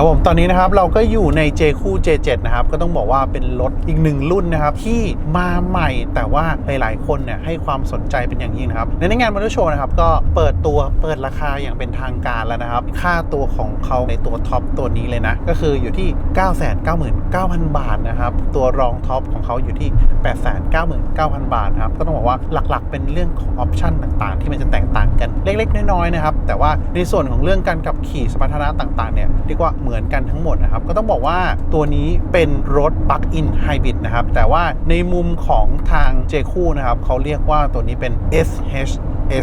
ครับผมตอนนี้นะครับเราก็อยู่ใน J คู่ J7 นะครับก็ต้องบอกว่าเป็นรถอีกหนึ่งรุ่นนะครับที่มาใหม่แต่ว่าหลายๆคนเนี่ยให้ความสนใจเป็นอย่างยิ่งนะครับในงานมอเตอร์โชว์นะครับก็เปิดตัวเปิดราคาอย่างเป็นทางการแล้วนะครับ ค่าตัวของเขาในตัวท็อปตัวนี้เลยนะ ก็คืออยู่ที่ 999,000 บาทนะครับตัวรองท็อปของเขาอยู่ที่ 899,000 บาทนะครับก็ต้องบอกว่าหลักๆ เป็นเรื่องของออปชั่นต่างๆ ที่มันจะแตกต่างกันเล็กๆ น้อยๆนะครับแต่ว่าในส่วนของเรื่องการขับขี่สมรรถนะต่างๆเนี่ยเรียกว่าเหมือนกันทั้งหมดนะครับก็ต้องบอกว่าตัวนี้เป็นรถปลั๊กอินไฮบริดนะครับแต่ว่าในมุมของทางเจคู่นะครับเขาเรียกว่าตัวนี้เป็น SH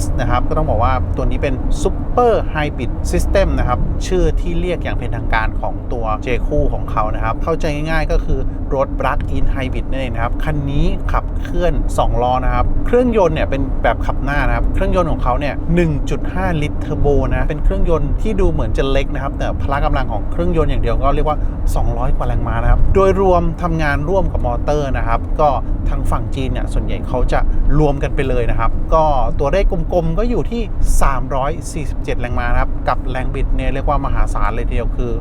S นะครับ ก็ต้องบอกว่าตัวนี้เป็น Super Hybrid System นะครับ ชื่อที่เรียกอย่างเป็นทางการของตัว J คู่ของเขานะครับ เข้าใจง่ายๆก็คือรถ Plug-in Hybrid นั่นเองนะครับ คันนี้ขับเคลื่อน 2 ล้อนะครับ เครื่องยนต์เนี่ยเป็นแบบขับหน้านะครับ เครื่องยนต์ของเขาเนี่ย 1.5 ลิตรเทอร์โบนะ เป็นเครื่องยนต์ที่ดูเหมือนจะเล็กนะครับ แต่พละกำลังของเครื่องยนต์อย่างเดียวก็เรียกว่า 200 กว่าแรงม้านะครับ โดยรวมทำงานร่วมกับมอเตอร์นะครับ ก็ทางฝั่งจีนเนี่ยส่วนใหญ่เขาจะรวมกันไปเลยนะครับ ก็ตัวเลขกกลมๆก็อยู่ที่ 347 แรงม้านะครับ กับแรงบิดเนี่ยเรียกว่ามหาศาลเลยทีเดียวคือ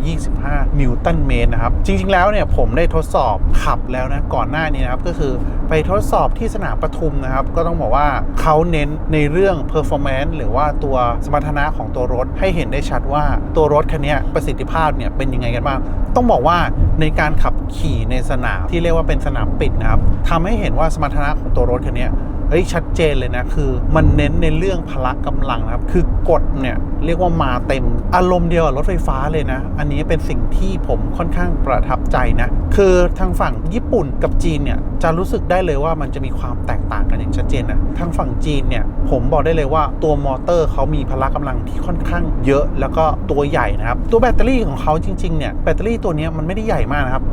525 นิวตันเมตรนะครับ จริงๆแล้วเนี่ยผมได้ทดสอบขับแล้วนะก่อนหน้านี้นะครับก็คือไปทดสอบที่สนามปทุมนะครับ ก็ต้องบอกว่าเขาเน้นในเรื่อง performance หรือว่าตัวสมรรถนะของตัวรถให้เห็นได้ชัดว่าตัวรถคันนี้ประสิทธิภาพเนี่ยเป็นยังไงกันบ้าง ต้องบอกว่าในการขับขี่ในสนามที่เรียกว่าเป็นสนามปิดนะครับทำให้เห็นว่าสมรรถนะของตัวรถคันนี้ เฮ้ยชัดเจนเลยนะคือ มันเน้นในเรื่องพละกำลังนะครับ คือกดเนี่ยเรียกว่ามาเต็มอารมณ์เดียวกับรถไฟฟ้าเลยนะ อันนี้เป็นสิ่งที่ผมค่อนข้างประทับใจนะ คือทางฝั่งญี่ปุ่นกับจีนเนี่ยจะรู้สึกได้เลยว่ามันจะมีความแตกต่างกันอย่างชัดเจนนะทางฝั่งจีนเนี่ยผมบอกได้เลยว่าตัวมอเตอร์เขามีพละกำลังที่ค่อนข้างเยอะ แล้วก็ตัวใหญ่นะครับตัวแบตเตอรี่ของเขาจริงๆเนี่ยแบตเตอรี่ตัวนี้มันไม่ได้ใหญ่มากนะครับ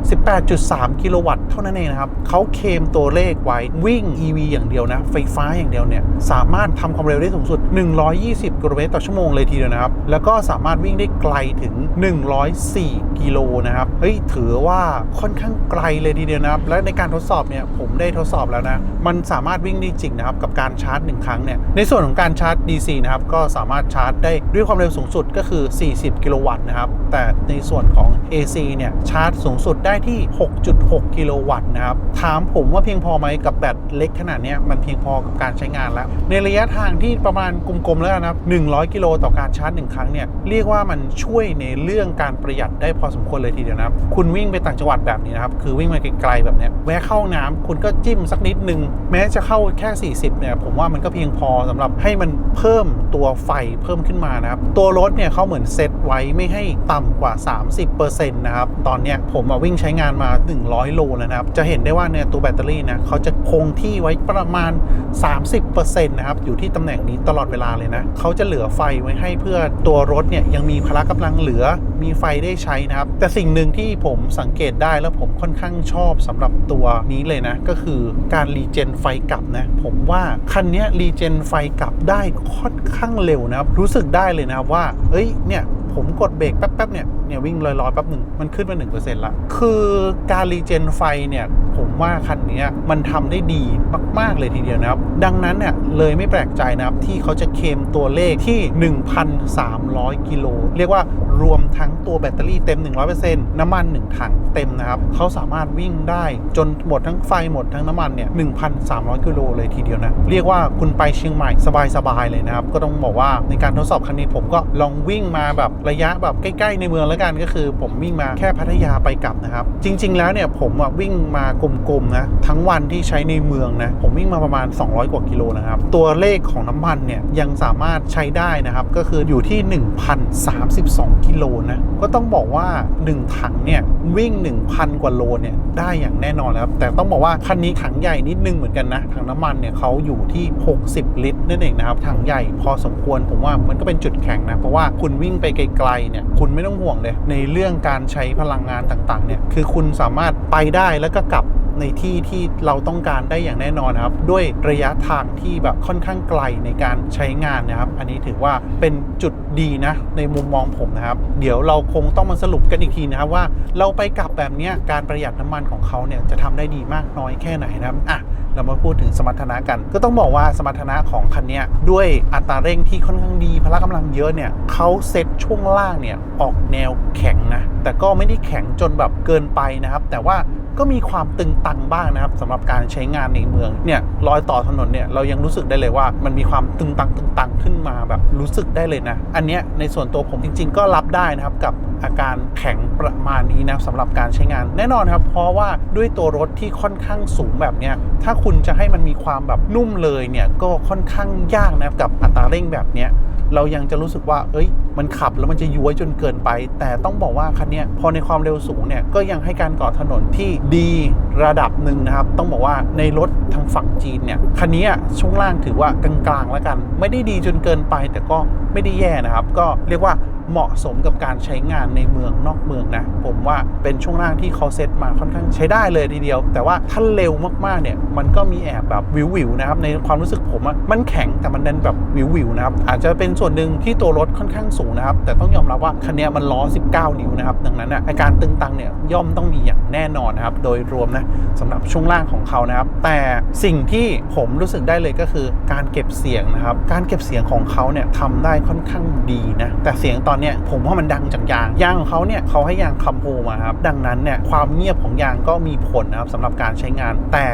18.3 กิโลวัตต์เท่านั้นเองนะครับเขาเคมตัวเลขไว้วิ่ง EV อย่างเดียวนะไฟฟ้าอย่างเดียวเนี่ยสามารถทำความเร็วได้สูงสุด 120 กิโลเมตรต่อชั่วโมงเลยทีเดียวนะครับ แล้วก็สามารถวิ่งได้ไกลถึง 104 กิโลนะครับเฮ้ยถือว่าค่อนข้างไกลเลยทีเดียวนะครับ และในการทดสอบเนี่ยผมได้ทดสอบแล้วนะมันสามารถวิ่งได้จริงนะครับกับการชาร์จ 1 ครั้งเนี่ยในส่วนของการชาร์จ DC นะครับก็สามารถชาร์จได้ด้วยความเร็วสูงสุดก็คือ 40 กิโลวัตต์นะครับแต่ในส่วนของ AC เนี่ยชาร์จสูงสุดได้ที่ 6.6 กิโลวัตต์นะครับถามผมว่าเพียงพอไหมกับแบตเล็กขนาดนี้มันเพียงพอกับการใช้งานแล้ว ในระยะทางที่ประมาณกลมๆแล้วนะครับ100 กิโลต่อการชาร์จ 1 ครั้งเนี่ยเรียกว่ามันช่วยในเรื่องการประหยัดได้พอสมควรเลยทีเดียวนะครับ คุณวิ่งไปต่างจังหวัดแบบนี้นะครับ คือวิ่งมาไกลๆแบบเนี้ยแวะเข้าน้ำคุณก็จิ้มสักนิดนึง แม้จะเข้าแค่ 40 เนี่ย ผมว่ามันก็เพียงพอสำหรับให้มันเพิ่มตัวไฟเพิ่มขึ้นมานะครับ ตัวรถเนี่ยเขาเหมือนเซตไว้ไม่ให้ต่ำกว่า 30%นะครับ ตอนเนี้ยผมมาวิ่งใช้งานมา 100 โลแล้วนะครับ จะเห็นได้ว่าเนี่ยตัวแบตเตอรี่นะเขาจะคงที่ไว้ประมาณ30%นะครับอยู่ที่ตำแหน่งนี้ตลอดเวลาเลยนะเขาจะเหลือไฟไว้ให้เพื่อตัวรถเนี่ยยังมีพละกำลังเหลือมีไฟได้ใช้นะครับ แต่สิ่งหนึ่งที่ผมสังเกตได้แล้วผมค่อนข้างชอบสำหรับตัวนี้เลยนะ ก็คือการรีเจนไฟกลับนะ ผมว่าคันนี้รีเจนไฟกลับได้ค่อนข้างเร็วนะครับ รู้สึกได้เลยนะครับว่าเอ้ยเนี่ยผมกดเบรกแป๊บๆเนี่ยเนี่ยวิ่งลอยๆแป๊บหนึ่งมันขึ้นมา1%ละคือการรีเจนไฟเนี่ย ว่าคันนี้มันทำได้ดีมาก ๆ เลยทีเดียวนะครับ ดังนั้นเนี่ยเลยไม่แปลกใจนะครับที่เขาจะเคมตัวเลขที่ 1,300 กิโล เรียกว่า รวมทั้งตัวแบตเตอรี่เต็ม 100%น้ำมัน 1 ถังเต็มนะครับเขาสามารถวิ่งได้จนหมดทั้งไฟหมดทั้งน้ำมันเนี่ย 1,300 กิโลเลยทีเดียวนะ เรียกว่าคุณไปเชียงใหม่สบายๆเลยนะครับ ก็ต้องบอกว่าในการทดสอบครั้งนี้ผมก็ลองวิ่งมาแบบระยะแบบใกล้ๆในเมืองแล้วกันก็คือ ผมวิ่งมาแค่พัทยาไปกลับนะครับ จริง ๆ แล้วเนี่ยผมวิ่งมากลมๆนะทั้งวันที่ใช้ในเมืองนะผมวิ่งมาประมาณ 200 กว่ากิโลนะครับตัวเลขของน้ำมันเนี่ยยังสามารถใช้ได้นะครับก็คืออยู่ที่ 1,032กิโลนะก็ต้องบอกว่า 1 ถังเนี่ยวิ่ง 1,000 กว่าโลเนี่ยได้อย่างแน่นอนนะครับ แต่ต้องบอกว่าคันนี้ถังใหญ่นิดนึงเหมือนกันนะถังน้ำมันเนี่ยเขาอยู่ที่ 60 ลิตรนั่นเองนะครับถังใหญ่พอสมควรผมว่ามันก็เป็นจุดแข็งนะเพราะว่าคุณวิ่งไปไกลๆเนี่ยคุณไม่ต้องห่วงเลย ในเรื่องการใช้พลังงานต่างๆเนี่ยคือคุณสามารถไปได้แล้วก็กลับ ในที่ที่เราต้องการได้อย่างแน่นอนครับ ด้วยระยะทางที่แบบค่อนข้างไกลในการใช้งานนะครับ อันนี้ถือว่าเป็นจุดดีนะ ในมุมมองผมนะครับ เดี๋ยวเราคงต้องมาสรุปกันอีกทีนะครับว่าเราไปกลับแบบนี้การประหยัดน้ำมันของเขาเนี่ยจะทำได้ดีมากน้อยแค่ไหนนะครับอะเรามาพูดถึงสมรรถนะกัน ก็ต้องบอกว่าสมรรถนะของคันนี้ด้วยอัตราเร่งที่ค่อนข้างดีพละกำลังเยอะเนี่ยเขาเซ็ตช่วงล่างเนี่ยออกแนวแข็งนะแต่ก็ไม่ได้แข็งจนแบบเกินไปนะครับ แต่ว่า ก็มีความตึงตังบ้างนะครับสำหรับการใช้งานในเมืองเนี่ยรอยต่อถนนเนี่ยเรายังรู้สึกได้เลยว่า มันมีความตึงตังตึงตังขึ้นมาแบบรู้สึกได้เลยนะ อันเนี้ยในส่วนตัวผมจริง ๆ ก็รับได้นะครับกับอาการแข็งประมาณนี้นะสำหรับการใช้งานแน่นอนครับ เพราะว่าด้วยตัวรถที่ค่อนข้างสูงแบบเนี้ยถ้าคุณจะให้มันมีความแบบนุ่มเลยเนี่ยก็ค่อนข้างยากนะครับกับอัตราเร่งแบบเนี้ยเรายังจะรู้สึกว่าเอ้ย มันขับแล้วมันจะย้วยจนเกินไป แต่ต้องบอกว่าคันนี้พอในความเร็วสูงเนี่ยก็ยังให้การก่อถนนที่ดีระดับหนึ่งนะครับ ต้องบอกว่าในรถทางฝั่งจีนเนี่ยคันนี้ช่วงล่างถือว่ากลางๆแล้วกัน ไม่ได้ดีจนเกินไปแต่ก็ไม่ได้แย่นะครับ ก็เรียกว่า เหมาะสมกับการใช้งานในเมืองนอกเมืองนะ ผมว่าเป็นช่วงล่างที่เขาเซตมาค่อนข้างใช้ได้เลยทีเดียว แต่ว่าถ้าเร็วมากๆเนี่ยมันก็มีแอบแบบวิวๆนะครับในความรู้สึกผมอะมันแข็งแต่มันดันแบบวิวๆนะครับอาจจะเป็นส่วนหนึ่งที่ตัวรถค่อนข้างสูงนะครับแต่ต้องยอมรับว่าคันนี้มันล้อ 19 นิ้วนะครับดังนั้นอะอาการตึงตังเนี่ยย่อมต้องมีอย่างแน่นอนนะครับโดยรวมนะสำหรับช่วงล่างของเขานะครับแต่สิ่งที่ผมรู้สึกได้เลยก็คือการเก็บเสียงนะครับการเก็บเสียงของเขาเนี่ยทำได้ค่อนข้างดีนะแต่เสียงตอนเนี่ยผมว่ามันดังจากยางยางของเขาเนี่ยเขาให้ยางคัมโฮมาครับดังนั้นเนี่ยความเงียบของยางก็มีผลนะครับสำหรับการใช้งานแต่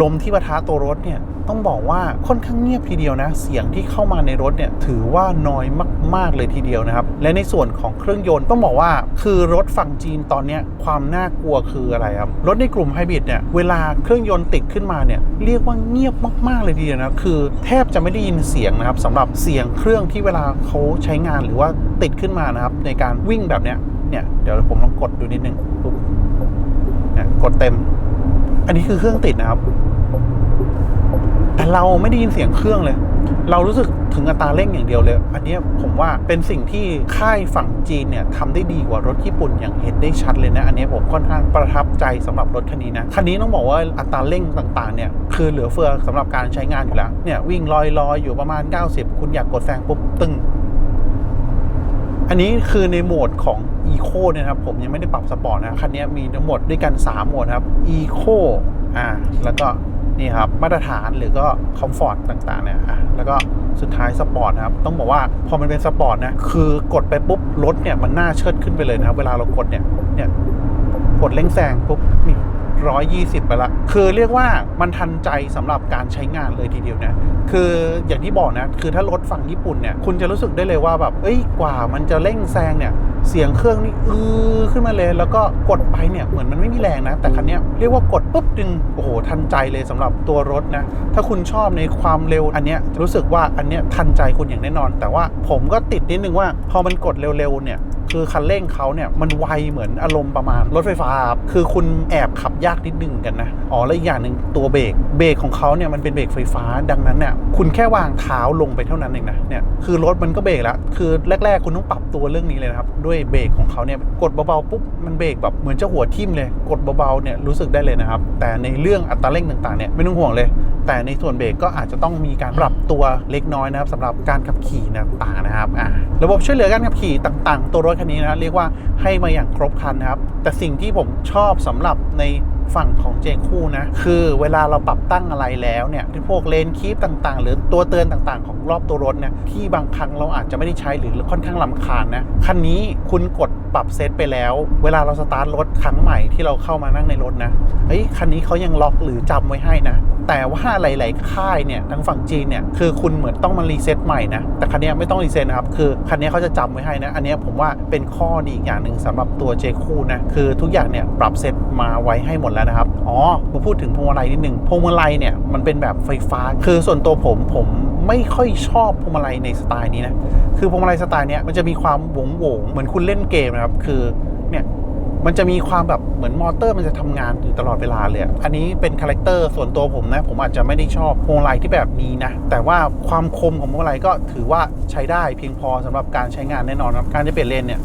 ลมที่ปะทะตัวรถเนี่ยต้องบอกว่าค่อนข้างเงียบทีเดียวนะ เสียงที่เข้ามาในรถเนี่ยถือว่าน้อยมาก ๆ เลยทีเดียวนะครับ และในส่วนของเครื่องยนต์ต้องบอกว่า คือรถฝั่งจีนตอนนี้ความน่ากลัวคืออะไรครับ รถในกลุ่มไฮบริดเนี่ยเวลาเครื่องยนต์ติดขึ้นมาเนี่ยเรียกว่าเงียบมากๆเลยทีเดียวนะคือแทบจะไม่ได้ยินเสียงนะครับสำหรับเสียงเครื่องที่เวลาเขาใช้งานหรือว่าติดขึ้นมานะครับในการวิ่งแบบเนี้ยเนี่ยเดี๋ยวผมลองกดดูนิดนึงปุ๊บเนี่ยกดเต็ม อันนี้คือเครื่องติดนะครับ แต่เราไม่ได้ยินเสียงเครื่องเลย เรารู้สึกถึงอัตราเร่งอย่างเดียวเลย อันนี้ผมว่าเป็นสิ่งที่ค่ายฝั่งจีนเนี่ยทำได้ดีกว่ารถญี่ปุ่นอย่างเห็นได้ชัดเลยนะ อันนี้ผมค่อนข้างประทับใจสำหรับรถคันนี้นะ คันนี้ต้องบอกว่าอัตราเร่งต่างๆเนี่ยคือเหลือเฟือสำหรับการใช้งานอยู่แล้ว เนี่ยวิ่งลอยๆอยู่ประมาณ 90 คุณอยากกดแซงปุ๊บตึ้ง อันนี้คือในโหมดของ Eco เนี่ยนะครับ ผมยังไม่ได้ปรับสปอร์ตนะ คันนี้มีทั้งหมดด้วยกัน 3 โหมดครับ Eco อ่า แล้วก็นี่ครับมาตรฐานหรือก็ Comfort ต่างๆเนี่ยอะแล้วก็สุดท้ายสปอร์ตนะครับ ต้องบอกว่าพอมันเป็นสปอร์ตนะ คือกดไปปุ๊บรถเนี่ยมันหน่าเชิดขึ้นไปเลยนะครับ เวลาเรากดเนี่ยเนี่ยกดเร่งแซงปุ๊บนี่ ร้อยยี่สิบไปละ คือเรียกว่ามันทันใจสำหรับการใช้งานเลยทีเดียวนะคืออย่างที่บอกนะ คือถ้ารถฝั่งญี่ปุ่นเนี่ย คุณจะรู้สึกได้เลยว่าแบบ เอ้ย กว่ามันจะเร่งแซงเนี่ย เสียงเครื่องนี่อือขึ้นมาเลย แล้วก็กดไปเนี่ย เหมือนมันไม่มีแรงนะ แต่คันนี้เรียกว่ากดปุ๊บดึง โอ้โห ทันใจเลยสำหรับตัวรถนะ ถ้าคุณชอบในความเร็วอันเนี้ย รู้สึกว่าอันเนี้ยทันใจคุณอย่างแน่นอน แต่ว่าผมก็ติดนิดนึงว่า พอมันกดเร็วๆเนี่ย คือคันเร่งเขาเนี่ยมันไวเหมือนอารมณ์ประมาณรถไฟฟ้า คือคุณแอบขับยากนิดนึงกันนะ อ๋อ แล้วอีกอย่างหนึ่งตัวเบรก เบรกของเขาเนี่ยมันเป็นเบรกไฟฟ้า ดังนั้นเนี่ยคุณแค่วางเท้าลงไปเท่านั้นเองนะ เนี่ยคือรถมันก็เบรกแล้ว คือแรก ๆ คุณต้องปรับตัวเรื่องนี้เลยนะครับ ด้วยเบรกของเขาเนี่ยกดเบาๆปุ๊บมันเบรกแบบเหมือนจะหัวทิ่มเลย กดเบาๆเนี่ยรู้สึกได้เลยนะครับ แต่ในเรื่องอัตราเร่งต่างๆเนี่ยไม่ต้องห่วงเลย แต่ในส่วนเบรกก็อาจจะต้องมีการปรับตัวเล็กน้อยนะครับสำหรับการขับขี่ต่างๆนะครับระบบช่วยเหลือการขับขี่ต่าง ๆ ตัวรถคันนี้นะเรียกว่าให้มาอย่างครบครันนะครับแต่สิ่งที่ผมชอบสำหรับใน ฝั่งของเจคู่นะ คือเวลาเราปรับตั้งอะไรแล้วเนี่ยที่พวกเลนคีปต่างๆ หรือตัวเตือนต่างๆ ของรอบตัวรถเนี่ยที่บางครั้งเราอาจจะไม่ได้ใช้หรือค่อนข้างลำคาญนะคันนี้คุณกดปรับเซตไปแล้ว เวลาเราสตาร์ทรถครั้งใหม่ที่เราเข้ามานั่งในรถนะเฮ้ยคันนี้เขายังล็อกหรือจำไว้ให้นะ แต่ว่าหลายๆค่ายเนี่ยทางฝั่งจีนเนี่ยคือคุณเหมือนต้องมารีเซ็ตใหม่นะแต่คันนี้ไม่ต้องรีเซ็ตนะครับคือคันนี้เขาจะจำไว้ให้นะ อันนี้ผมว่าเป็นข้อดีอีกอย่างหนึ่งสำหรับตัวเจคูนะคือทุกอย่างเนี่ยปรับเซตมาไว้ให้หมดแล้วนะครับ อ๋อมาพูดถึงพวงมาลัยนิดนึงพวงมาลัยเนี่ยมันเป็นแบบไฟฟ้า คือส่วนตัวผมผมไม่ค่อยชอบพวงมาลัยในสไตล์นี้นะ คือพวงมาลัยสไตล์เนี้ยมันจะมีความหวงหวงๆเหมือนคุณเล่นเกมนะครับ คือเนี่ยมันจะมีความแบบเหมือนมอเตอร์มันจะทำงานอยู่ตลอดเวลาเลย อันนี้เป็นคาแรคเตอร์ส่วนตัวผมนะ ผมอาจจะไม่ได้ชอบพวงมาลัยที่แบบนี้นะ แต่ว่าความคมของพวงมาลัยก็ถือว่าใช้ได้เพียงพอสำหรับการใช้งานแน่นอนครับ การจะเปลี่ยนเลนเนี่ย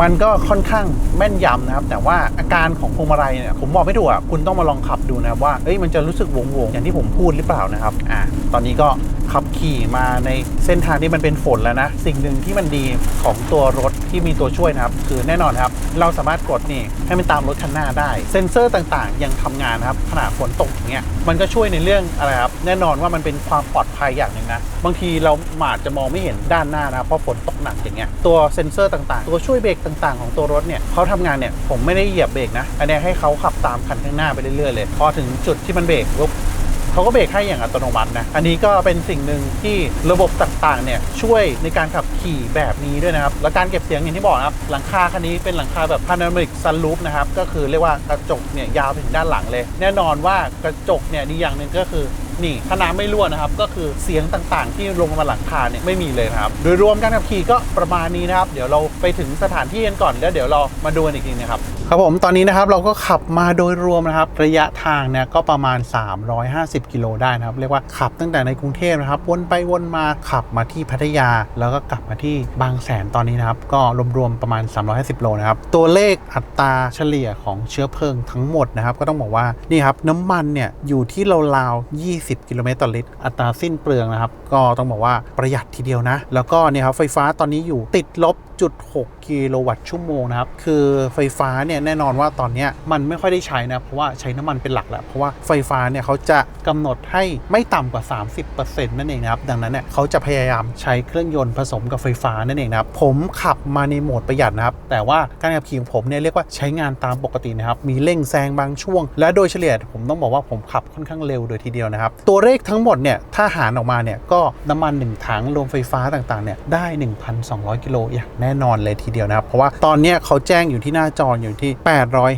มันก็ค่อนข้างแม่นยำนะครับ แต่ว่าอาการของพวงมาลัยเนี่ยผมบอกไม่ถูกอะคุณต้องมาลองขับดูนะครับว่าเอ้ยมันจะรู้สึกวงวงๆอย่างที่ผมพูดหรือเปล่านะครับอ่าตอนนี้ก็ขับขี่มาในเส้นทางที่มันเป็นฝนแล้วนะ สิ่งหนึ่งที่มันดีของตัวรถที่มีตัวช่วยนะครับ คือแน่นอนครับ เราสามารถกดนี่ให้มันตามรถคันหน้าได้ เซ็นเซอร์ต่างๆ ยังทำงานนะครับขณะฝนตกอย่างเงี้ยมันก็ช่วยในเรื่องอะไรครับแน่นอนว่ามันเป็นความปลอดภัยอย่างหนึ่งนะบางทีเราอาจจะมองไม่เห็นด้านหน้านะเพราะฝนตกหนักอย่างเงี้ยตัวเซ็นเซอร์ต่างๆ ตัวช่วยเบรกต่างๆ ของตัวรถเนี่ยเขาทำงานเนี่ยผมไม่ได้เหยียบเบรกนะอันนี้ให้เขาขับตามคันข้างหน้าไปเรื่อยๆเลยพอถึงจุดที่มันเบรกปุ๊บ เขาก็เบรกให้อย่างอัตโนมัตินะ อันนี้ก็เป็นสิ่งหนึ่งที่ระบบต่างๆเนี่ยช่วยในการขับขี่แบบนี้ด้วยนะครับ แล้วการเก็บเสียงอย่างที่บอกนะครับ หลังคาคันนี้เป็นหลังคาแบบพานามิกซันรูฟนะครับ ก็คือเรียกว่ากระจกเนี่ยยาวไปถึงด้านหลังเลย แน่นอนว่ากระจกเนี่ยดีอย่างหนึ่งก็คือนี่ถ้าน้ำไม่รั่วนะครับ ก็คือเสียงต่างๆ ที่ลงมาหลังคาเนี่ยไม่มีเลยครับ โดยรวมการขับขี่ก็ประมาณนี้นะครับ เดี๋ยวเราไปถึงสถานที่กันก่อนแล้วเดี๋ยวเรามาดูกันอีกทีนะครับ ครับผมตอนนี้นะครับเราก็ขับมาโดยรวมนะครับ ระยะทางเนี่ยก็ประมาณ 350 กิโลได้นะครับ เรียกว่าขับตั้งแต่ในกรุงเทพนะครับ วนไปวนมาขับมาที่พัทยา แล้วก็กลับมาที่บางแสนตอนนี้นะครับ ก็รวมๆประมาณ 350 โลนะครับ ตัวเลขอัตราเฉลี่ยของเชื้อเพลิงทั้งหมดนะครับ ก็ต้องบอกว่านี่ครับน้ำมันเนี่ยอยู่ที่ราวๆ20 กิโลเมตรต่อลิตร อัตราสิ้นเปลืองนะครับ ก็ต้องบอกว่าประหยัดทีเดียวนะ แล้วก็เนี่ยครับไฟฟ้าตอนนี้อยู่ติดลบจุด6 กิโลวัตต์ชั่วโมงนะครับ คือไฟฟ้าเนี่ยแน่นอนว่าตอนนี้มันไม่ค่อยได้ใช้นะ เพราะว่าใช้น้ำมันเป็นหลักแหละเพราะว่าไฟฟ้าเนี่ยเขาจะกำหนดให้ไม่ต่ำกว่า 30%นั่นเองนะครับ ดังนั้นเนี่ยเขาจะพยายามใช้เครื่องยนต์ผสมกับไฟฟ้านั่นเองนะครับ ผมขับมาในโหมดประหยัดนะครับ แต่ว่าการขับขี่ของผมเนี่ยเรียกว่าใช้งานตามปกตินะครับ มีเร่งแซงบางช่วง และโดยเฉลี่ยผมต้องบอกว่าผมขับค่อนข้างเร็วโดยทีเดียวนะครับ ตัวเลขทั้งหมดเนี่ยถ้าหารออกมาเนี่ยก็น้ำมัน1ถังรวมไฟฟ้าต่างๆเนี่ยได้ 1,200 กิโลอย่างแน่นอนเลยทีเดียวนะครับ เพราะว่าตอนนี้เขาแจ้งอยู่ที่หน้าจออยู่ที่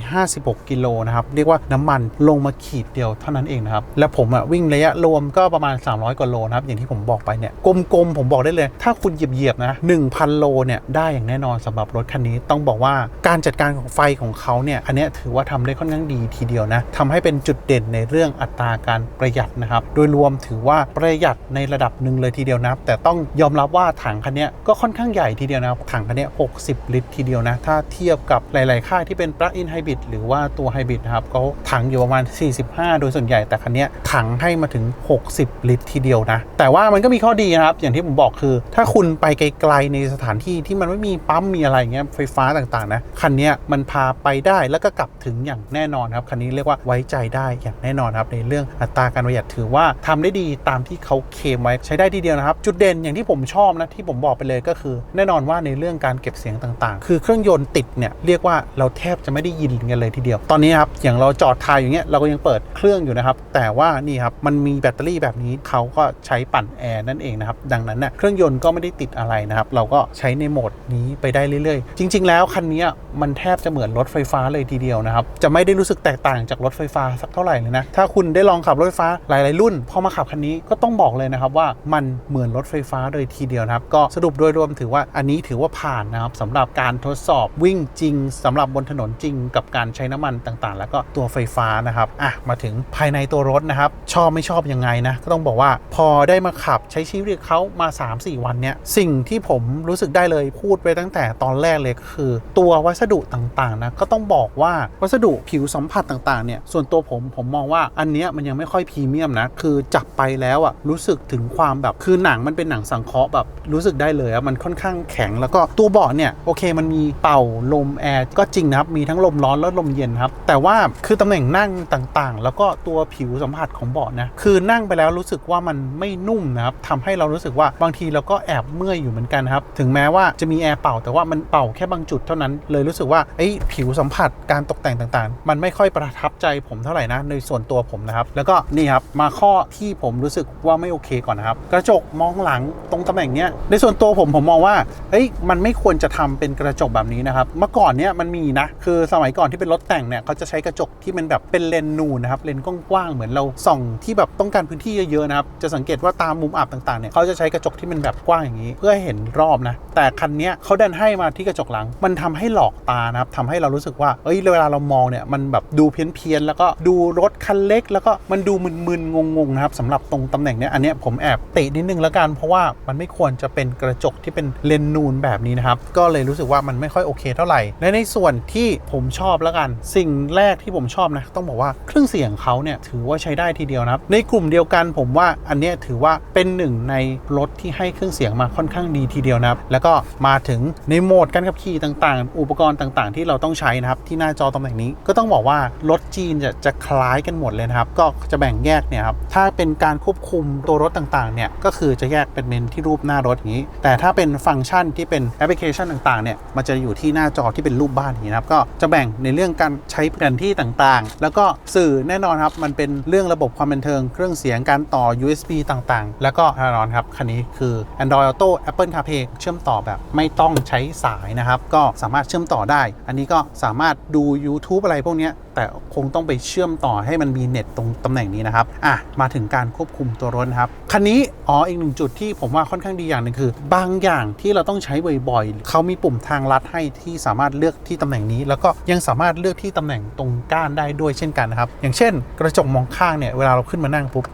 856 กิโลนะครับ เรียกว่าน้ำมันลงมาขีดเดียวเท่านั้นเองนะครับ และผมอะวิ่งระยะรวมก็ประมาณ 300กว่าโลนะครับ อย่างที่ผมบอกไปเนี่ยกลมๆผมบอกได้เลย ถ้าคุณเหยียบๆนะ1,000 โลเนี่ยได้อย่างแน่นอนสำหรับรถคันนี้ต้องบอกว่าการจัดการของไฟของเขาเนี่ยอันนี้ถือว่าทำได้ค่อนข้างดีทีเดียวนะทำให้เป็นจุดเด่นในเรื่องอัตราการประหยัดนะครับ โดยรวมถือว่าประหยัดในระดับหนึ่งเลยทีเดียวนะครับ แต่ต้องยอมรับว่าถังคันเนี้ยก็ค่อนข้างใหญ่ทีเดียวนะครับถังคันนี้ย60ลิตรทีเดียวนะ ถ้าเทียบกับหลาย ๆ ค่ายที่เป็น plug-in hybrid หรือว่าตัวไฮบริดนะครับเขาถังอยู่ประมาณ 45 โดยส่วนใหญ่แต่คันนี้ถังให้มาถึง 60 ลิตรทีเดียวนะ แต่ว่ามันก็มีข้อดีนะครับ อย่างที่ผมบอกคือ ถ้าคุณไปไกล ๆ ในสถานที่ที่มันไม่มีปั๊มมีอะไรเงี้ยไฟฟ้าต่าง ๆ นะ คันนี้มันพาไปได้แล้วก็กลับถึงอย่างแน่นอนครับ คันนี้เรียกว่าไว้ใจได้อย่างแน่นอนครับในเรื่องอัตราการประหยัดถือว่าทำได้ดีตามที่เขาเคมไว้ใช้ได้ทีเดียวนะครับ จุดเด่นอย่างที่ผมชอบนะที่ผมบอกไปเลยก็คือ แน่นอนว่าในเรื่องการเก็บเสียงต่างๆ คือเครื่องยนต์ติดเนี่ยเรียกว่าเราแทบจะไม่ได้ยินกันเลยทีเดียว ตอนนี้ครับอย่างเราจอดทายอย่างเงี้ยเราก็ยังเปิดเครื่องอยู่นะครับ แต่ว่านี่ครับมันมีแบตเตอรี่แบบนี้เขาก็ใช้ปั่นแอร์นั่นเองนะครับ ดังนั้นเนี่ยเครื่องยนต์ก็ไม่ได้ติดอะไรนะครับ เราก็ใช้ในโหมดนี้ไปได้เรื่อยๆ จริง ๆ แล้วคันนี้มันแทบจะเหมือนรถไฟฟ้าเลยทีเดียวนะครับ จะไม่ได้รู้สึกแตกต่างจากรถไฟฟ้าสักเท่าไหร่เลยนะ ถ้าคุณได้ลองขับรถไฟฟ้าหลาย ๆ รุ่น พอมาขับคันนี้ก็ต้องบอกเลยนะครับว่ามันเหมือนรถไฟฟ้าเลยทีเดียวนะครับ ก็สรุปโดยรวมถือว่าอันนี้ถือว่าผ่านนะครับสำหรับการทดสอบวิ่งจริงสำหรับบนถนนจริงกับการใช้น้ำมันต่างๆ แล้วก็ตัวไฟฟ้านะครับอะมาถึงภายในตัวรถนะครับ ชอบไม่ชอบยังไงนะ ก็ต้องบอกว่าพอได้มาขับใช้ชีวิตเขามา 3-4 วันเนี่ยสิ่งที่ผมรู้สึกได้เลยพูดไปตั้งแต่ตอนแรกเลยก็คือ ตัววัสดุต่างๆนะก็ต้องบอกว่าวัสดุผิวสัมผัสต่างๆเนี่ยส่วนตัวผมผมมองว่าอันเนี้ยมันยังไม่ค่อยพรีเมียมนะคือจับไปแล้วอะรู้สึกถึงความแบบคือหนังมันเป็นหนังสังเคราะห์แบบรู้สึกได้เลยอะมันค่อนข้างแข็งแล้วก็ตัวเบาะเนี่ยโอเคมันมีเป่าลมแอร์ก็จริงนะครับ มีทั้งลมร้อนและลมเย็นครับ แต่ว่าคือตำแหน่งนั่งต่างๆ แล้วก็ตัวผิวสัมผัสของเบาะนะคือนั่งไปแล้วรู้สึกว่ามันไม่นุ่มนะครับทำให้เรารู้สึกว่าบางทีเราก็แอบเมื่อยอยู่เหมือนกันครับถึงแม้ว่าจะมีแอร์เป่าแต่ว่ามันเป่าแค่บางจุดเท่านั้นเลยรู้สึกว่าไอ้ผิวสัมผัสการตกแต่งต่างๆ มันไม่ค่อยประทับใจผมเท่าไหร่นะในส่วนตัวผมนะครับ แล้วก็นี่ครับมาข้อที่ผมรู้สึกว่าไม่โอเคก่อนนะครับ กระจกมองหลังตรงตำแหน่งเนี้ยในส่วนตัวผมผมมองว่าเอ้ยมันไม่ควรจะทำเป็นกระจกแบบนี้นะครับ เมื่อก่อนเนี้ยมันมีนะ คือสมัยก่อนที่เป็นรถแต่งเนี่ยเขาจะใช้กระจกที่มันแบบเป็นเลนนูนนะครับ เลนกว้างๆ เหมือนเราส่องที่แบบต้องการพื้นที่เยอะๆนะครับ จะสังเกตว่าตามมุมอับต่างๆเนี่ยเขาจะใช้กระจกที่มันแบบกว้างอย่างนี้ เพื่อให้เห็นรอบนะ แต่คันนี้เขาดันให้มาที่กระจกหลัง มันทำให้หลอกตานะครับทำให้เรารู้สึกว่า เอ้ย เวลาเรามองเนี่ยมันแบบดูเพี้ยนๆ แล้วก็ดูรถคันเล็ก แล้วก็มันดูมึนๆ งงๆ นะครับสำหรับตรงตำแหน่งเนี้ย อันเนี้ยผมแอบตินิดนึงแล้วกัน เพราะว่ามันไม่ควรจะเป็นกระจกที่เป็นเลนนูนแบบนี้นะครับ ก็เลยรู้สึกว่ามันไม่ค่อยโอเคเท่าไหร่และในส่วนที่ผมชอบแล้วกัน สิ่งแรกที่ผมชอบนะต้องบอกว่าเครื่องเสียงเขาเนี่ยถือว่าใช้ได้ทีเดียวนะครับในกลุ่มเดียวกันผมว่าอันเนี้ยถือว่าเป็นหนึ่งในรถที่ให้เครื่องเสียงมาค่อนข้างดีทีเดียวนะครับแล้วก็มาถึงในโหมดการขับขี่ต่างๆ อุปกรณ์ต่างๆ ที่เราต้องใช้นะครับที่หน้าจอตำแหน่งนี้ก็ต้องบอกว่ารถจีนจะจะคล้ายกันหมดเลยนะครับก็จะแบ่งแยกเนี่ยครับถ้าเป็นการควบคุมตัวรถต่างๆเนี่ยก็คือจะแยกเป็นเมนที่รูปหน้ารถอย่างนี้ แต่ถ้าเป็นฟังก์ชันที่เป็นแอปพลิเคชันต่างๆเนี่ยมันจะอยู่ที่หน้าจอที่เป็นรูปบ้านนี้นะครับก็จะแบ่งในเรื่องการใช้แผนที่ต่างๆ แล้วก็สื่อแน่นอนครับมันเป็นเรื่องระบบความบันเทิงเครื่องเสียงการต่อ USB ต่างๆ แล้วก็แน่นอนครับคันนี้คือ Android Auto Apple CarPlay เชื่อมต่อแบบไม่ต้องใช้สายนะครับก็สามารถเชื่อมต่อได้ อันนี้ก็สามารถดู YouTube อะไรพวกนี้ แต่คงต้องไปเชื่อมต่อให้มันมีเน็ตตรงตำแหน่งนี้นะครับอะมาถึงการควบคุมตัวรถครับคันนี้อ๋ออีกหนึ่งจุดที่ผมว่าค่อนข้างดีอย่างหนึ่งคือ บางอย่างที่เราต้องใช้บ่อยๆเขามีปุ่มทางลัดให้ที่สามารถเลือกที่ตำแหน่งนี้ แล้วก็ยังสามารถเลือกที่ตำแหน่งตรงก้านได้ด้วยเช่นกันนะครับอย่างเช่น กระจกมองข้างเนี่ยเวลาเราขึ้นมานั่งปุ๊บ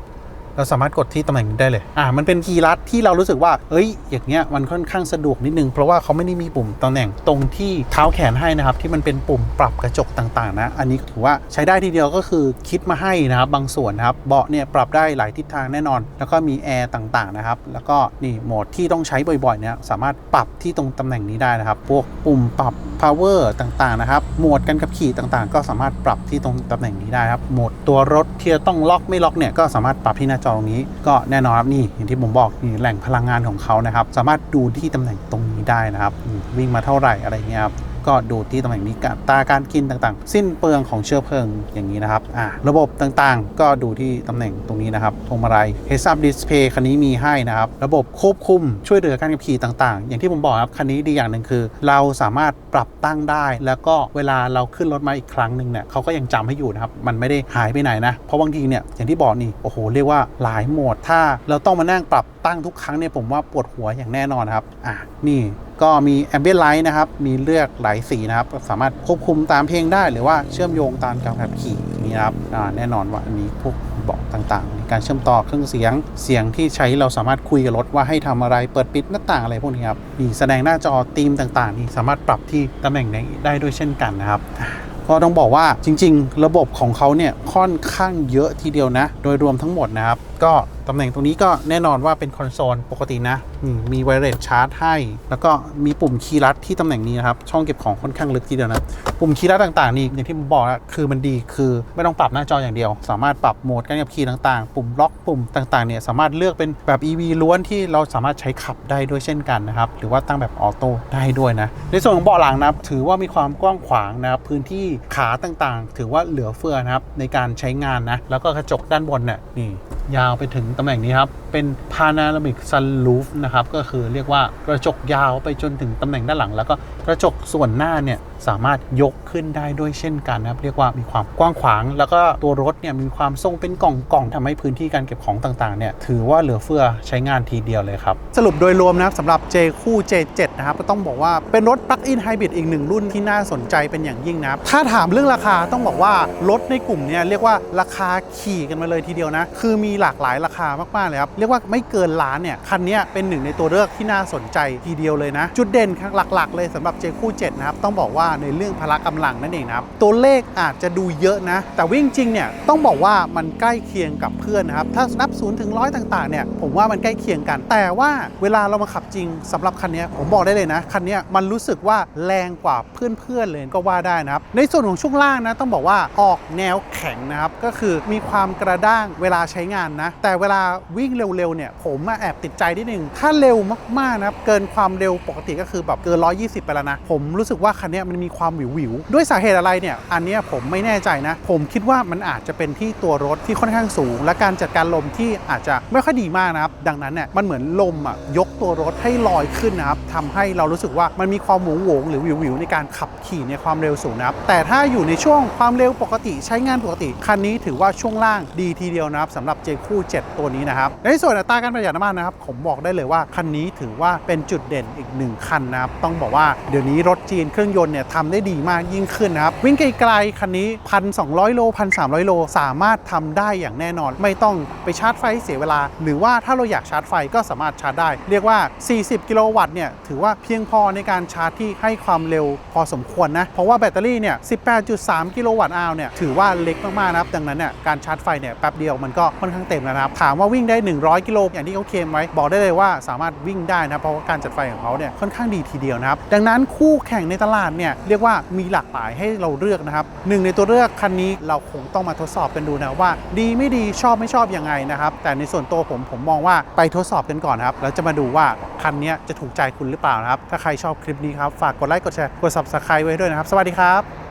เราสามารถกดที่ตำแหน่งนี้ได้เลย อ่า มันเป็นคีย์ลัดที่เรารู้สึกว่า เอ้ย อย่างเงี้ย มันค่อนข้างสะดวกนิดนึง เพราะว่าเขาไม่ได้มีปุ่มตำแหน่งตรงที่เท้าแขนให้นะครับ ที่มันเป็นปุ่มปรับกระจกต่างๆ นะ อันนี้ถือว่าใช้ได้ทีเดียวก็คือคิดมาให้นะครับ บางส่วนนะครับ เบาะเนี่ยปรับได้หลายทิศทางแน่นอน แล้วก็มีแอร์ต่างๆ นะครับ แล้วก็นี่โหมดที่ต้องใช้บ่อยๆ เนี่ย สามารถปรับที่ตรงตำแหน่งนี้ได้นะครับ พวกปุ่มปรับ power ต่างๆนะครับ โหมดการขับขี่ต่างๆ ก็สามารถปรับที่ตรงตำแหน่งนี้ได้ครับ โหมดตัวรถที่จะต้องล็อกไม่ล็อกเนี่ยก็สามารถปรับที่หน้าจอตรงนี้ ก็แน่นอนครับนี่อย่างที่ผมบอกนี่แหล่งพลังงานของเขานะครับ สามารถดูที่ตำแหน่งตรงนี้ได้นะครับ วิ่งมาเท่าไหร่อะไรเงี้ยครับ ก็ดูที่ตำแหน่งนี้กะตาการกินต่างๆ สิ้นเปลืองของเชื้อเพลิงอย่างนี้นะครับอ่าระบบต่างๆ ก็ดูที่ตำแหน่งตรงนี้นะครับพวงมาลัย Heads Up Display คันนี้มีให้นะครับ ระบบควบคุมช่วยเหลือการขับขี่ต่างๆ อย่างที่ผมบอกครับ คันนี้ดีอย่างหนึ่งคือ เราสามารถปรับตั้งได้ แล้วก็เวลาเราขึ้นรถมาอีกครั้งหนึ่งเนี่ยเขาก็ยังจำให้อยู่นะครับ มันไม่ได้หายไปไหนนะ เพราะบางทีเนี่ยอย่างที่บอกนี่โอ้โหเรียกว่าหลายโหมดถ้าเราต้องมานั่งปรับ ตั้งทุกครั้งเนี่ยผมว่าปวดหัวอย่างแน่นอนครับอะนี่ก็มีแอมเบียนไลท์นะครับ มีเลือกหลายสีนะครับ สามารถควบคุมตามเพลงได้หรือว่าเชื่อมโยงตามการขับขี่นี้นะครับอ่าแน่นอนว่าอันนี้พวกเบาะต่างๆในการเชื่อมต่อเครื่องเสียง เสียงที่ใช้เราสามารถคุยกับรถว่าให้ทำอะไรเปิดปิดหน้าต่างอะไรพวกนี้ครับนี่แสดงหน้าจอธีมต่างๆนี่สามารถปรับที่ตำแหน่งไหนได้ด้วยเช่นกันนะครับก็ต้องบอกว่าจริง ๆ ระบบของเขาเนี่ยค่อนข้างเยอะทีเดียวนะ โดยรวมทั้งหมดนะครับ ก็ ตำแหน่งตรงนี้ก็แน่นอนว่าเป็นคอนโซลปกตินะมีไวเลสชาร์จให้ แล้วก็มีปุ่มคีย์ลัดที่ตำแหน่งนี้นะครับ ช่องเก็บของค่อนข้างลึกทีเดียวนะ ปุ่มคีย์ลัดต่างๆนี่อย่างที่ผมบอกนะคือมันดีคือไม่ต้องปรับหน้าจออย่างเดียว สามารถปรับโหมดการขับขี่ต่างๆ ปุ่มล็อกปุ่มต่างๆเนี่ยสามารถเลือกเป็นแบบ EV ล้วนที่เราสามารถใช้ขับได้ด้วยเช่นกันนะครับ หรือว่าตั้งแบบออโต้ได้ด้วยนะ ในส่วนของเบาะหลังนะครับถือว่ามีความกว้างขวางนะครับพื้นที่ขาต่างๆ ถือว่าเหลือเฟือนะครับในการใช้งานนะแล้วก็กระจกด้านบนเนี่ยนี่ยาวไปถึงตำแหน่งนี้ครับ เป็น panoramic sunroof นะครับ ก็คือเรียกว่ากระจกยาวไปจนถึงตำแหน่งด้านหลัง แล้วก็กระจกส่วนหน้าเนี่ยสามารถยกขึ้นได้ด้วยเช่นกันนะครับ เรียกว่ามีความกว้างขวาง แล้วก็ตัวรถเนี่ยมีความทรงเป็นกล่องกล่องทำให้พื้นที่การเก็บของต่างๆเนี่ยถือว่าเหลือเฟือใช้งานทีเดียวเลยครับ สรุปโดยรวมนะครับสำหรับ J คู่ J7 นะครับก็ต้องบอกว่าเป็นรถ plug-in hybrid อีกหนึ่งรุ่นที่น่าสนใจเป็นอย่างยิ่งนะครับ ถ้าถามเรื่องราคาต้องบอกว่ารถในกลุ่มเนี่ยเรียกว่าราคาขี่กันมาเลยทีเดียวนะ คือมีหลากหลายราคามากๆเลยครับเรียกว่าไม่เกินล้านเนี่ยคันนี้เป็นหนึ่งในตัวเลือกที่น่าสนใจทีเดียวเลยนะ จุดเด่นหลัก ๆ เลยสำหรับ J คู่7นะครับต้องบอกว่าในเรื่องพละกำลังนั่นเองนะครับ ตัวเลขอาจจะดูเยอะนะ แต่วิ่งจริงเนี่ยต้องบอกว่ามันใกล้เคียงกับเพื่อนนะครับ ถ้านับ0ูนย์ถึงร้อยต่างๆเนี่ยผมว่ามันใกล้เคียงกัน แต่ว่าเวลาเรามาขับจริงสำหรับคันนี้ผมบอกได้เลยนะคันนี้มันรู้สึกว่าแรงกว่าเพื่อนๆเลยก็ว่าได้นะครับ ในส่วนของช่วงล่างนะต้องบอกว่าออกแนวแข็งนะครับก็คือมีความกระด้างเวลาใช้งานนะ แต่เวลาวิ่งเร็วๆเนี่ยผมมาแอบติดใจนิดนึงถ้าเร็วมากๆนะครับเกินความเร็วปกติก็คือแบบเกิน 120 ไปแล้วนะ ผมรู้สึกว่าคันนี้ยมันมีความหวิวด้วยสาเหตุอะไรเนี่ยอันเนี้ยผมไม่แน่ใจนะ ผมคิดว่ามันอาจจะเป็นที่ตัวรถที่ค่อนข้างสูง และการจัดการลมที่อาจจะไม่ค่อยดีมากนะครับ ดังนั้นเนี่ยมันเหมือนลมอะยกตัวรถให้ลอยขึ้นนะครับทำให้เรารู้สึกว่ามันมีความหวงหวงหรือวิววิวในการขับขี่ในความเร็วสูงนะครับแต่ถ้าอยู่ในช่วงความเร็วปกติใช้งานปกติ คันนี้ถือว่าช่วงล่างดีทีเดียวนะครับสำหรับ J คู่ 7 ตัวนี้นะครับในส่วนอัตราการประหยัดน้ำมันนะครับผมบอกได้เลยว่าคันนี้ถือว่าเป็นจุดเด่นอีกหนึ่งคันนะครับต้องบอกว่าเดี๋ยวนี้รถจีนเครื่องยนต์เนี่ยทำได้ดีมากยิ่งขึ้นนะครับ วิ่งไกลๆคันนี้ 1,200 โล 1,300 โล สามารถทำได้อย่างแน่นอน ไม่ต้องไปชาร์จไฟเสียเวลา หรือว่าถ้าเราอยากชาร์จไฟก็สามารถชาร์จได้ เรียกว่า 40 กิโลวัตต์เนี่ยถือว่าเพียงพอในการชาร์จที่ให้ความเร็วพอสมควรนะ เพราะว่าแบตเตอรี่เนี่ย 18.3 กิโลวัตต์อาวเนี่ยถือว่าเล็กมากๆนะครับดังนั้นเนี่ยการชาร์จไฟเนี่ยแป๊บเดียวมันก็ค่อนข้างเต็มแล้วนะครับถามว่าวิ่งได้ 100 กิโลอย่างที่เขาเคลมไว้บอกได้เลยว่าสามารถวิ่งได้นะเพราะว่าการจัดไฟของเขาเนี่ยค่อนข้างดีทีเดียวนะครับดังนั้นคู่แข่งในตลาดเนี่ยเรียกว่ามีหลากหลายให้เราเลือกนะครับหนึ่งในตัวเลือกคันนี้เราคงต้องมาทดสอบกันดูนะว่า ดีไม่ดีชอบไม่ชอบยังไงนะครับ แต่ในส่วนตัวผมผมมองว่าไปทดสอบกันก่อนครับแล้วจะมาดูว่าคันนี้จะถูกใจคุณหรือเปล่านะครับ ถ้าใครชอบคลิปนี้ครับ ฝากกดไลค์กดแชร์กด subscribe ไว้ด้วยนะครับ สวัสดีครับ